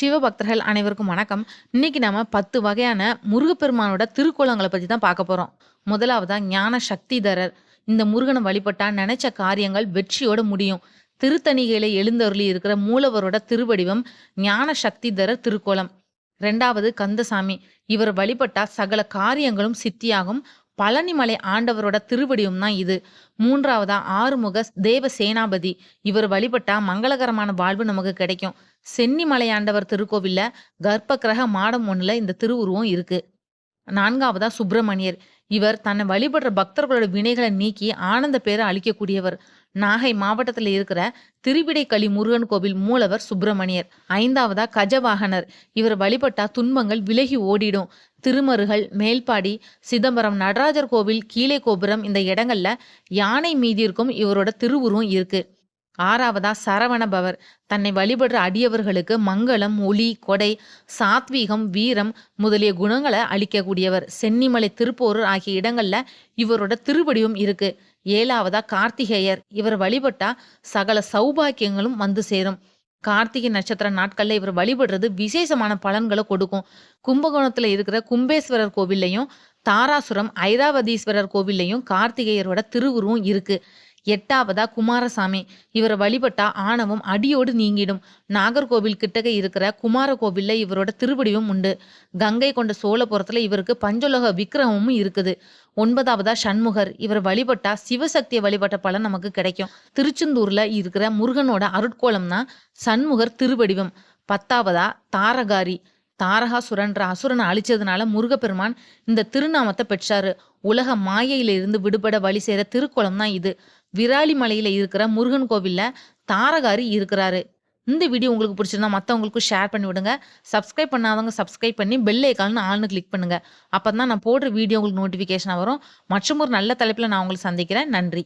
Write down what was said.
சிவபக்தர்கள் அனைவருக்கும் வணக்கம். இன்னைக்கு நாம பத்து வகையான முருகப்பெருமானோட திருக்கோலங்களை பத்தி தான் பார்க்க போறோம். முதலாவதா ஞான சக்திதரர். இந்த முருகனை வழிபட்டா நினைச்ச காரியங்கள் வெற்றியோட முடியும். திருத்தணிகையில எழுந்தருளி இருக்கிற மூலவரோட திருவடிவம் ஞான சக்திதரர் திருக்கோலம். ரெண்டாவது கந்தசாமி. இவர் வழிபட்டா சகல காரியங்களும் சித்தியாகும். பழனிமலை ஆண்டவரோட திருவடியும் தான் இது. மூன்றாவதா ஆறுமுக தேவ சேனாபதி. இவர் வழிபட்டா மங்களகரமான வாழ்வு நமக்கு கிடைக்கும். சென்னிமலை ஆண்டவர் திருக்கோவில்ல கர்ப்ப கிரக மாடம் ஒண்ணுல இந்த திருவுருவம் இருக்கு. நான்காவதா சுப்பிரமணியர். இவர் தன்னை வழிபடுற பக்தர்களோட வினைகளை நீக்கி ஆனந்த பேரை அளிக்கக்கூடியவர். நாகை மாவட்டத்தில் இருக்கிற திருவிடைக்களி முருகன் கோவில் மூலவர் சுப்பிரமணியர். ஐந்தாவதா கஜவாகனர். இவர் வழிபட்டா துன்பங்கள் விலகி ஓடிடும். திருமருகல் மேல்பாடி சிதம்பரம் நடராஜர் கோவில் கீழே கோபுரம் இந்த இடங்கள்ல யானை மீதிற்கும் இவரோட திருவுருவம் இருக்கு. ஆறாவதா சரவணபவர் தன்னை வழிபடுற அடியவர்களுக்கு மங்களம் ஒளி கொடை சாத்வீகம் வீரம் முதலிய குணங்களை அளிக்கக்கூடியவர். சென்னிமலை திருப்போரூர் ஆகிய இடங்கள்ல இவரோட திருவடியும் இருக்கு. ஏழாவதா கார்த்திகேயர். இவர் வழிபட்டா சகல சௌபாக்கியங்களும் வந்து சேரும். கார்த்திகை நட்சத்திர நாட்கள்ல இவர் வழிபடுறது விசேஷமான பலன்களை கொடுக்கும். கும்பகோணத்துல இருக்கிற கும்பேஸ்வரர் கோவில்லையும் தாராசுரம் ஐராவதீஸ்வரர் கோவில்லையும் கார்த்திகேயரோட திருவுருவம் இருக்கு. எட்டாவதா குமாரசாமி. இவரை வழிபட்டா ஆணவம் அடியோடு நீங்கிடும். நாகர்கோவில் கிட்டக்க இருக்கிற குமார கோவில்ல இவரோட திருவடிவும் உண்டு. கங்கை கொண்ட சோழபுரத்துல இவருக்கு பஞ்சலோக விக்கிரகமும் இருக்குது. ஒன்பதாவதா சண்முகர். இவர் வழிபட்டா சிவசக்தியை வழிபட்ட பலன் நமக்கு கிடைக்கும். திருச்செந்தூர்ல இருக்கிற முருகனோட அருட்கோலம்னா சண்முகர் திருவடிவம். பத்தாவதா தாரகாரி. தாரகாசுரன்ற அசுரனை அழிச்சதுனால முருகப்பெருமான் இந்த திருநாமத்தை பெற்றாரு. உலக மாயையிலிருந்து விடுபட வழி செய்யற திருக்குளம் தான் இது. விராலி மலையில இருக்கிற முருகன் கோவில்ல தாரகாரி இருக்கிறாரு. இந்த வீடியோ உங்களுக்கு பிடிச்சிருந்தா மற்றவங்களுக்கும் ஷேர் பண்ணி விடுங்க. சப்ஸ்கிரைப் பண்ணாதவங்க சப்ஸ்கிரைப் பண்ணி பெல் ஐக்கால்னு ஆள்னு கிளிக் பண்ணுங்க. அப்போ தான் நான் போடுற வீடியோ உங்களுக்கு நோட்டிஃபிகேஷனாக வரும். மற்றும் ஒரு நல்ல தலைப்பில் நான் உங்களை சந்திக்கிறேன். நன்றி.